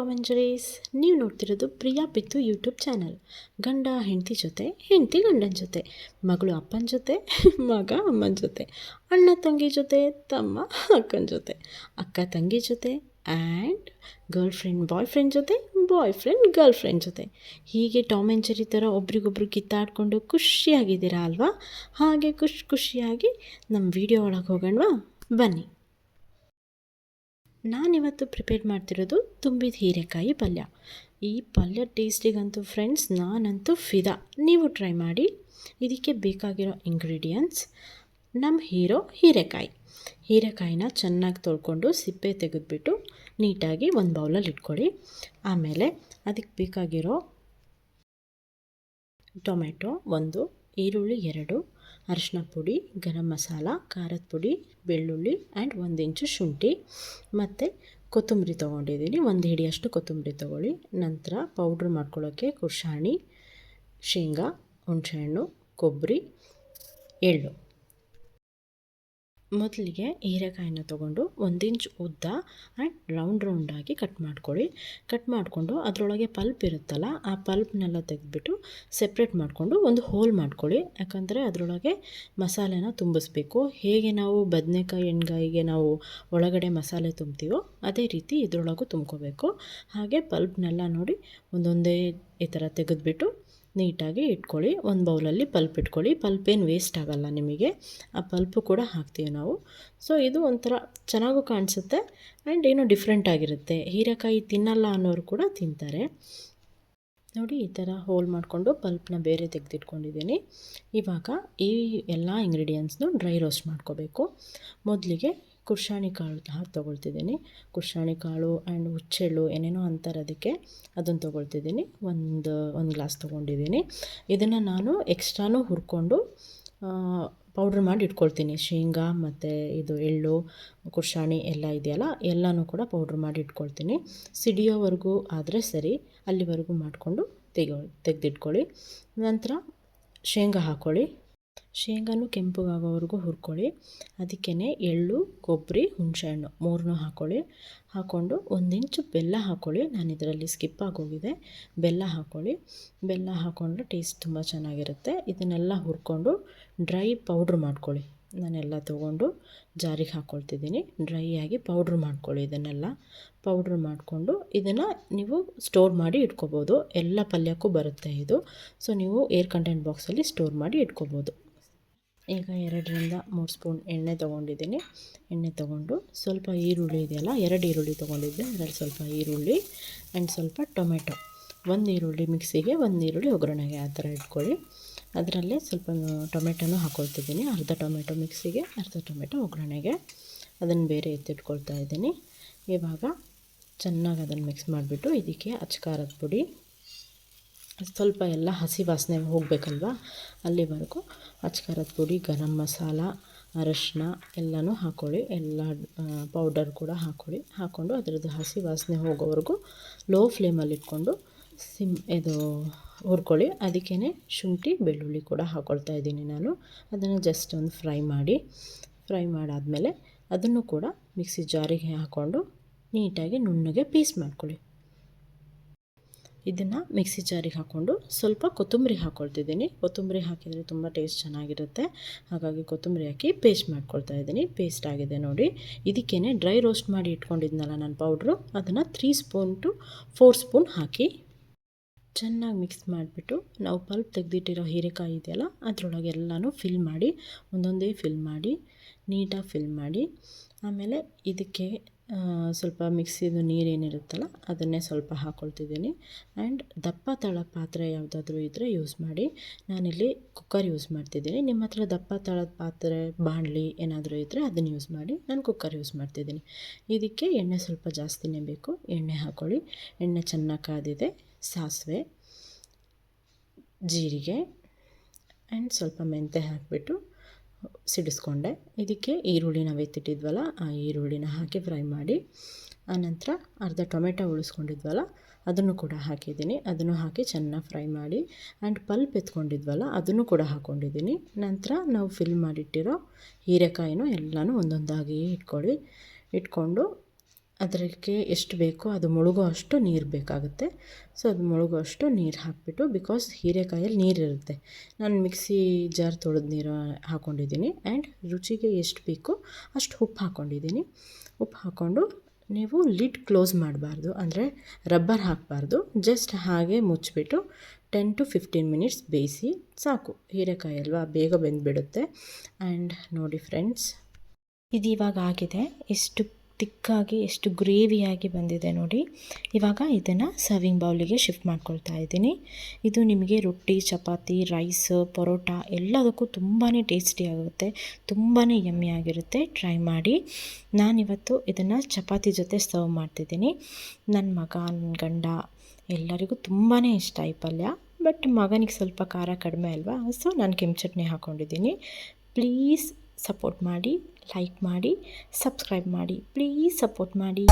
Tom and ನೀವು ನೋಡ್ತಿರೋದು Priya Pittu YouTube channel. ಗಂಡ ಹೆಂಡತಿ ಜೊತೆ, ಹೆಂಡತಿ ಗಂಡನ ಜೊತೆ, ಮಗಳು ಅಪ್ಪನ ಜೊತೆ, ಮಗ ಅಮ್ಮನ ಜೊತೆ, ಅಣ್ಣ ತಂಗಿ ಜೊತೆ, ತಮ್ಮ ಅಕ್ಕನ ಜೊತೆ, ಅಕ್ಕ ತಂಗಿ ಜೊತೆ and girlfriend boyfriend ಜೊತೆ ಬಾಯ್ ಫ್ರೆಂಡ್ ಗರ್ಲ್ ಫ್ರೆಂಡ್ ಜೊತೆ. ಹೀಗೆ ಟಾಮ್ ಆ್ಯಂಡ್ ಥರ ಒಬ್ರಿಗೊಬ್ರು ಕಿತ್ತಾಡಿಕೊಂಡು ಖುಷಿಯಾಗಿದ್ದೀರಾ ಅಲ್ವಾ? ಹಾಗೆ ಖುಷಿ ಖುಷಿಯಾಗಿ ನಮ್ಮ ವಿಡಿಯೋ ಒಳಗೆ ಹೋಗೋಣವಾ? ಬನ್ನಿ. ನಾನಿವತ್ತು ಪ್ರಿಪೇರ್ ಮಾಡ್ತಿರೋದು ತುಂಬಿದ ಹೀರೆಕಾಯಿ ಪಲ್ಯ. ಈ ಪಲ್ಯ ಟೇಸ್ಟಿಗಂತೂ ಫ್ರೆಂಡ್ಸ್, ನಾನಂತೂ ಫಿದಾ. ನೀವು ಟ್ರೈ ಮಾಡಿ. ಇದಕ್ಕೆ ಬೇಕಾಗಿರೋ ಇಂಗ್ರೀಡಿಯೆಂಟ್ಸ್. ನಮ್ಮ ಹೀರೋ ಹೀರೆಕಾಯಿ. ಹೀರೆಕಾಯಿನ ಚೆನ್ನಾಗಿ ತೊಳ್ಕೊಂಡು ಸಿಪ್ಪೆ ತೆಗೆದುಬಿಟ್ಟು ನೀಟಾಗಿ ಒಂದು ಬೌಲಲ್ಲಿ ಇಟ್ಕೊಳ್ಳಿ. ಆಮೇಲೆ ಅದಕ್ಕೆ ಬೇಕಾಗಿರೋ ಟೊಮೆಟೊ ಒಂದು, ಈರುಳ್ಳಿ ಎರಡು ಅರಿಶಿನ ಪುಡಿ, ಗರಂ ಮಸಾಲ, ಖಾರದ ಪುಡಿ, ಬೆಳ್ಳುಳ್ಳಿ ಆ್ಯಂಡ್ ಒಂದು ಇಂಚು ಶುಂಠಿ. ಮತ್ತು ಕೊತ್ತಂಬರಿ ತೊಗೊಂಡಿದ್ದೀನಿ. ಒಂದು ಹಿಡಿಯಷ್ಟು ಕೊತ್ತಂಬರಿ ತೊಗೊಳ್ಳಿ. ನಂತರ ಪೌಡ್ರ್ ಮಾಡ್ಕೊಳ್ಳೋಕ್ಕೆ ಕುರ್ಷಾಣಿ ಶೇಂಗಾ, ಹುಣಸೆಹಣ್ಣು, ಕೊಬ್ಬರಿ, ಎಳ್ಳು. ಮೊದಲಿಗೆ ಹೀರೆಕಾಯಿನ ತೊಗೊಂಡು ಒಂದು ಇಂಚ್ ಉದ್ದ ಆ್ಯಂಡ್ ರೌಂಡ್ ರೌಂಡಾಗಿ ಕಟ್ ಮಾಡ್ಕೊಳ್ಳಿ. ಕಟ್ ಮಾಡಿಕೊಂಡು ಅದರೊಳಗೆ ಪಲ್ಪ್ ಇರುತ್ತಲ್ಲ, ಆ ಪಲ್ಪ್ನೆಲ್ಲ ತೆಗೆದ್ಬಿಟ್ಟು ಸೆಪ್ರೇಟ್ ಮಾಡಿಕೊಂಡು ಒಂದು ಹೋಲ್ ಮಾಡ್ಕೊಳ್ಳಿ. ಯಾಕಂದರೆ ಅದರೊಳಗೆ ಮಸಾಲೆನ ತುಂಬಿಸ್ಬೇಕು. ಹೇಗೆ ನಾವು ಬದನೆಕಾಯಿ, ಎಣ್ಗಾಯಿಗೆ ನಾವು ಒಳಗಡೆ ಮಸಾಲೆ ತುಂಬ್ತೀವೋ ಅದೇ ರೀತಿ ಇದರೊಳಗೂ ತುಂಬ್ಕೋಬೇಕು. ಹಾಗೆ ಪಲ್ಪ್ನೆಲ್ಲ ನೋಡಿ ಒಂದೊಂದೇ ಈ ಥರ ತೆಗೆದ್ಬಿಟ್ಟು ನೀಟಾಗಿ ಇಟ್ಕೊಳ್ಳಿ. ಒಂದು ಬೌಲಲ್ಲಿ ಪಲ್ಪ್ ಇಟ್ಕೊಳ್ಳಿ. ಪಲ್ಪ್ ಏನು ವೇಸ್ಟ್ ಆಗೋಲ್ಲ ನಿಮಗೆ. ಆ ಪಲ್ಪು ಕೂಡ ಹಾಕ್ತೀವಿ ನಾವು. ಸೊ ಇದು ಒಂಥರ ಚೆನ್ನಾಗೂ ಕಾಣಿಸುತ್ತೆ ಆ್ಯಂಡ್ ಏನೋ ಡಿಫ್ರೆಂಟ್ ಆಗಿರುತ್ತೆ. ಹೀರೆಕಾಯಿ ತಿನ್ನಲ್ಲ ಅನ್ನೋರು ಕೂಡ ತಿಂತಾರೆ. ನೋಡಿ, ಈ ಥರ ಹೋಲ್ ಮಾಡಿಕೊಂಡು ಪಲ್ಪ್ನ ಬೇರೆ ತೆಗೆದಿಟ್ಕೊಂಡಿದ್ದೀನಿ. ಇವಾಗ ಈ ಎಲ್ಲ ಇಂಗ್ರೀಡಿಯೆಂಟ್ಸ್ನು ಡ್ರೈ ರೋಸ್ಟ್ ಮಾಡ್ಕೋಬೇಕು. ಮೊದಲಿಗೆ ಕುರ್ಷಾಣಿ ಕಾಳು ತೊಗೊಳ್ತಿದ್ದೀನಿ. ಕುರ್ಷಾಣಿ ಕಾಳು ಆ್ಯಂಡ್ ಹುಚ್ಚೆಳ್ಳು ಏನೇನೋ ಅಂತಾರೆ ಅದಕ್ಕೆ ಅದನ್ನು ತೊಗೊಳ್ತಿದ್ದೀನಿ. ಒಂದು ಒಂದು ಗ್ಲಾಸ್ ತೊಗೊಂಡಿದ್ದೀನಿ. ಇದನ್ನು ನಾನು ಎಕ್ಸ್ಟ್ರಾನೂ ಹುರ್ಕೊಂಡು ಪೌಡ್ರ್ ಮಾಡಿ ಇಟ್ಕೊಳ್ತೀನಿ. ಶೇಂಗಾ ಮತ್ತು ಇದು ಎಳ್ಳು ಕುರ್ಷಾಣಿ ಎಲ್ಲ ಇದೆಯಲ್ಲ, ಎಲ್ಲನೂ ಕೂಡ ಪೌಡ್ರ್ ಮಾಡಿ ಇಟ್ಕೊಳ್ತೀನಿ. ಸಿಡಿಯೋವರೆಗೂ ಆದರೆ ಸರಿ, ಅಲ್ಲಿವರೆಗೂ ಮಾಡಿಕೊಂಡು ತೆಗೋ, ತೆಗೆದಿಟ್ಕೊಳ್ಳಿ. ನಂತರ ಶೇಂಗಾ ಹಾಕ್ಕೊಳ್ಳಿ ಶೇಂಗಾನು ಕೆಂಪಗಾಗೋವರೆಗೂ ಹುರ್ಕೊಳ್ಳಿ. ಅದಕ್ಕೇ ಎಳ್ಳು ಕೊಬ್ಬರಿ ಹುಣಸೆಹಣ್ಣು ಮೂರನ್ನೂ ಹಾಕ್ಕೊಳ್ಳಿ ಹಾಕ್ಕೊಂಡು ಒಂದು ಇಂಚು ಬೆಲ್ಲ ಹಾಕ್ಕೊಳ್ಳಿ ನಾನು ಇದರಲ್ಲಿ ಸ್ಕಿಪ್ ಆಗೋಗಿದೆ. ಬೆಲ್ಲ ಹಾಕ್ಕೊಳ್ಳಿ ಬೆಲ್ಲ ಹಾಕ್ಕೊಂಡ್ರೆ ಟೇಸ್ಟ್ ತುಂಬ ಚೆನ್ನಾಗಿರುತ್ತೆ. ಇದನ್ನೆಲ್ಲ ಹುರ್ಕೊಂಡು ಡ್ರೈ ಪೌಡ್ರ್ ಮಾಡ್ಕೊಳ್ಳಿ. ನಾನೆಲ್ಲ ತೊಗೊಂಡು ಜಾರಿಗೆ ಹಾಕ್ಕೊಳ್ತಿದ್ದೀನಿ ಡ್ರೈ ಆಗಿ ಪೌಡ್ರ್ ಮಾಡ್ಕೊಳ್ಳಿ ಇದನ್ನೆಲ್ಲ. ಪೌಡ್ರ್ ಮಾಡಿಕೊಂಡು ಇದನ್ನು ನೀವು ಸ್ಟೋರ್ ಮಾಡಿ ಇಟ್ಕೋಬೋದು. ಎಲ್ಲ ಪಲ್ಯಕ್ಕೂ ಬರುತ್ತೆ ಇದು. ಸೊ, ನೀವು ಏರ್ ಕಂಟೆಂಟ್ ಬಾಕ್ಸಲ್ಲಿ ಸ್ಟೋರ್ ಮಾಡಿ ಇಟ್ಕೋಬೋದು. ಈಗ ಎರಡರಿಂದ ಮೂರು ಸ್ಪೂನ್ ಎಣ್ಣೆ ತೊಗೊಂಡಿದ್ದೀನಿ. ಎಣ್ಣೆ ತೊಗೊಂಡು ಸ್ವಲ್ಪ ಈರುಳ್ಳಿ ಇದೆಯಲ್ಲ, ಎರಡು ಈರುಳ್ಳಿ ತೊಗೊಂಡಿದ್ದೆ ಅದರಲ್ಲಿ ಸ್ವಲ್ಪ ಈರುಳ್ಳಿ ಆ್ಯಂಡ್ ಸ್ವಲ್ಪ ಟೊಮೆಟೊ. ಒಂದು ಈರುಳ್ಳಿ ಮಿಕ್ಸಿಗೆ, ಒಂದು ಈರುಳ್ಳಿ ಒಗ್ಗರಣೆಗೆ ಆ ಥರ ಇಟ್ಕೊಳ್ಳಿ. ಅದರಲ್ಲೇ ಸ್ವಲ್ಪ ಟೊಮೆಟೊನು ಹಾಕ್ಕೊಳ್ತಿದ್ದೀನಿ ಅರ್ಧ ಟೊಮೆಟೊ ಮಿಕ್ಸಿಗೆ, ಅರ್ಧ ಟೊಮೆಟೊ ಒಗ್ಗರಣೆಗೆ. ಅದನ್ನು ಬೇರೆ ಎತ್ತಿಟ್ಕೊಳ್ತಾ ಇದ್ದೀನಿ. ಇವಾಗ ಚೆನ್ನಾಗಿ ಅದನ್ನು ಮಿಕ್ಸ್ ಮಾಡಿಬಿಟ್ಟು ಇದಕ್ಕೆ ಅಚ್ಕಾರದ ಪುಡಿ, ಸ್ವಲ್ಪ ಎಲ್ಲ ಹಸಿ ವಾಸನೆ ಹೋಗಬೇಕಲ್ವ? ಅಲ್ಲಿವರೆಗೂ ಅಚ್ಕಾರದ ಪುಡಿ, ಗರಂ ಮಸಾಲ, ಅರಶಿನ ಎಲ್ಲನೂ ಹಾಕ್ಕೊಳ್ಳಿ ಎಲ್ಲ ಪೌಡರ್ ಕೂಡ ಹಾಕ್ಕೊಳ್ಳಿ ಹಾಕ್ಕೊಂಡು ಅದರದ್ದು ಹಸಿ ವಾಸನೆ ಹೋಗೋವರೆಗೂ ಲೋ ಫ್ಲೇಮಲ್ಲಿ ಇಟ್ಕೊಂಡು ಸಿಮ್, ಇದು ಹುರ್ಕೊಳ್ಳಿ. ಅದಕ್ಕೇ ಶುಂಠಿ, ಬೆಳ್ಳುಳ್ಳಿ ಕೂಡ ಹಾಕ್ಕೊಳ್ತಾ ಇದ್ದೀನಿ ನಾನು. ಅದನ್ನು ಜಸ್ಟ್ ಒಂದು ಫ್ರೈ ಮಾಡಿ. ಫ್ರೈ ಮಾಡಾದಮೇಲೆ ಅದನ್ನು ಕೂಡ ಮಿಕ್ಸಿ ಜಾರಿಗೆ ಹಾಕ್ಕೊಂಡು ನೀಟಾಗಿ ನುಣ್ಣಗೆ ಪೀಸ್ ಮಾಡ್ಕೊಳ್ಳಿ. ಇದನ್ನು ಮಿಕ್ಸಿ ಜಾರಿಗೆ ಹಾಕ್ಕೊಂಡು ಸ್ವಲ್ಪ ಕೊತ್ತಂಬರಿ ಹಾಕ್ಕೊಳ್ತಿದ್ದೀನಿ ಕೊತ್ತಂಬರಿ ಹಾಕಿದರೆ ತುಂಬ ಟೇಸ್ಟ್ ಚೆನ್ನಾಗಿರುತ್ತೆ. ಹಾಗಾಗಿ ಕೊತ್ತಂಬರಿ ಹಾಕಿ ಪೇಸ್ಟ್ ಮಾಡ್ಕೊಳ್ತಾ ಇದ್ದೀನಿ. ಪೇಸ್ಟ್ ಆಗಿದೆ ನೋಡಿ. ಇದಕ್ಕೇ ಡ್ರೈ ರೋಸ್ಟ್ ಮಾಡಿ ಇಟ್ಕೊಂಡಿದ್ನಲ್ಲ ನಾನು ಪೌಡ್ರು ಅದನ್ನು three spoon two four spoon ಹಾಕಿ ಚೆನ್ನಾಗಿ ಮಿಕ್ಸ್ ಮಾಡಿಬಿಟ್ಟು ನಾವು ಪಲ್ಪ್ ತೆಗೆದಿಟ್ಟಿರೋ ಹೀರೆಕಾಯಿ ಇದೆಯಲ್ಲ, ಅದರೊಳಗೆ ಎಲ್ಲನೂ ಫಿಲ್ ಮಾಡಿ, ಒಂದೊಂದೇ ಫಿಲ್ ಮಾಡಿ ನೀಟಾಗಿ ಫಿಲ್ ಮಾಡಿ, ಆಮೇಲೆ ಇದಕ್ಕೆ ಸ್ವಲ್ಪ ಮಿಕ್ಸಿದು ನೀರೇನಿರುತ್ತಲ್ಲ, ಅದನ್ನೇ ಸ್ವಲ್ಪ ಹಾಕ್ಕೊಳ್ತಿದ್ದೀನಿ ಆ್ಯಂಡ್ ದಪ್ಪ ತಳ ಪಾತ್ರೆ ಯಾವುದಾದ್ರೂ ಇದ್ದರೆ ಯೂಸ್ ಮಾಡಿ. ನಾನಿಲ್ಲಿ ಕುಕ್ಕರ್ ಯೂಸ್ ಮಾಡ್ತಿದ್ದೀನಿ. ನಿಮ್ಮ ಹತ್ರ ದಪ್ಪ ತಳದ ಪಾತ್ರೆ, ಬಾಣಲಿ ಏನಾದರೂ ಇದ್ದರೆ ಅದನ್ನು ಯೂಸ್ ಮಾಡಿ, ನಾನು ಕುಕ್ಕರ್ ಯೂಸ್ ಮಾಡ್ತಿದ್ದೀನಿ. ಇದಕ್ಕೆ ಎಣ್ಣೆ ಸ್ವಲ್ಪ ಜಾಸ್ತಿನೇ ಬೇಕು. ಎಣ್ಣೆ ಹಾಕ್ಕೊಳ್ಳಿ ಎಣ್ಣೆ ಚೆನ್ನಾಗಿ ಕಾದಿದೆ. ಸಾಸಿವೆ, ಜೀರಿಗೆ ಆ್ಯಂಡ್ ಸ್ವಲ್ಪ ಮೆಂತೆ ಹಾಕಿಬಿಟ್ಟು ಸಿಡಿಸ್ಕೊಂಡೆ. ಇದಕ್ಕೆ ಈರುಳ್ಳಿ ನಾವು ಎತ್ತಿಟ್ಟಿದ್ವಲ್ಲ, ಆ ಈರುಳ್ಳಿನ ಹಾಕಿ ಫ್ರೈ ಮಾಡಿ, ಆನಂತರ ಅರ್ಧ ಟೊಮೆಟೊ ಉಳಿಸ್ಕೊಂಡಿದ್ವಲ್ಲ, ಅದನ್ನು ಕೂಡ ಹಾಕಿದ್ದೀನಿ. ಅದನ್ನು ಹಾಕಿ ಚೆನ್ನಾಗಿ ಫ್ರೈ ಮಾಡಿ ಆ್ಯಂಡ್ ಪಲ್ಪ್ ಎತ್ಕೊಂಡಿದ್ವಲ್ಲ, ಅದನ್ನು ಕೂಡ ಹಾಕ್ಕೊಂಡಿದ್ದೀನಿ ನಂತರ ನಾವು ಫಿಲ್ ಮಾಡಿಟ್ಟಿರೋ ಹೀರೆಕಾಯಿನೂ ಎಲ್ಲನೂ ಒಂದೊಂದಾಗಿ ಇಟ್ಕೊಳ್ಳಿ ಇಟ್ಕೊಂಡು ಅದಕ್ಕೆ ಎಷ್ಟು ಬೇಕೋ ಅದು ಮುಳುಗೋ ಅಷ್ಟು ನೀರು ಬೇಕಾಗುತ್ತೆ. ಸೊ, ಅದು ಮುಳುಗೋ ಅಷ್ಟು ನೀರು ಹಾಕಿಬಿಟ್ಟು ಬಿಕಾಸ್ ಹೀರೆಕಾಯಲ್ಲಿ ನೀರಿರುತ್ತೆ. ನಾನು ಮಿಕ್ಸಿ ಜಾರ್ ತೊಳೆದ ನೀರು ಹಾಕ್ಕೊಂಡಿದ್ದೀನಿ ಆ್ಯಂಡ್ ರುಚಿಗೆ ಎಷ್ಟು ಬೇಕೋ ಅಷ್ಟು ಉಪ್ಪು ಹಾಕ್ಕೊಂಡಿದ್ದೀನಿ ಉಪ್ಪು ಹಾಕ್ಕೊಂಡು ನೀವು ಲಿಡ್ ಕ್ಲೋಸ್ ಮಾಡಬಾರ್ದು. ಅಂದರೆ ರಬ್ಬರ್ ಹಾಕಬಾರ್ದು. ಜಸ್ಟ್ ಹಾಗೆ ಮುಚ್ಚಿಬಿಟ್ಟು ಟೆನ್ ಟು ಫಿಫ್ಟೀನ್ ಮಿನಿಟ್ಸ್ ಬೇಯಿಸಿ ಸಾಕು. ಹೀರೆಕಾಯಿ ಅಲ್ವಾ? ಬೇಗ ಬೆಂದುಬಿಡುತ್ತೆ. ಆ್ಯಂಡ್ ನೋಡಿ ಫ್ರೆಂಡ್ಸ್ ಇದು ಇವಾಗ ಆಗಿದೆ. ಎಷ್ಟು ತಿಕ್ಕಾಗಿ ಎಷ್ಟು ಗ್ರೇವಿಯಾಗಿ ಬಂದಿದೆ ನೋಡಿ. ಇವಾಗ ಇದನ್ನು ಸರ್ವಿಂಗ್ ಬೌಲಿಗೆ ಶಿಫ್ಟ್ ಮಾಡ್ಕೊಳ್ತಾ ಇದ್ದೀನಿ. ಇದು ನಿಮಗೆ ರೊಟ್ಟಿ, ಚಪಾತಿ ರೈಸ್ ಪರೋಟ ಎಲ್ಲದಕ್ಕೂ ತುಂಬಾ ಟೇಸ್ಟಿ ಆಗುತ್ತೆ. ತುಂಬಾ ಯಮ್ಮಿಯಾಗಿರುತ್ತೆ ಟ್ರೈ ಮಾಡಿ. ನಾನಿವತ್ತು ಇದನ್ನು ಚಪಾತಿ ಜೊತೆ ಸರ್ವ್ ಮಾಡ್ತಿದ್ದೀನಿ. ನನ್ನ ಮಗ ನನ್ನ ಗಂಡ ಎಲ್ಲರಿಗೂ ತುಂಬಾ ಇಷ್ಟ ಈ ಪಲ್ಯ. ಬಟ್ ಮಗನಿಗೆ ಸ್ವಲ್ಪ ಖಾರ ಕಡಿಮೆ ಅಲ್ವಾ? ಸೊ ನಾನು ಕೆಂಪು ಚಟ್ನಿ ಹಾಕ್ಕೊಂಡಿದ್ದೀನಿ ಪ್ಲೀಸ್ ಸಪೋರ್ಟ್ ಮಾಡಿ ಲೈಕ್ ಮಾಡಿ ಸಬ್ಸ್ಕ್ರೈಬ್ ಮಾಡಿ. ಪ್ಲೀಸ್ ಸಪೋರ್ಟ್ ಮಾಡಿ.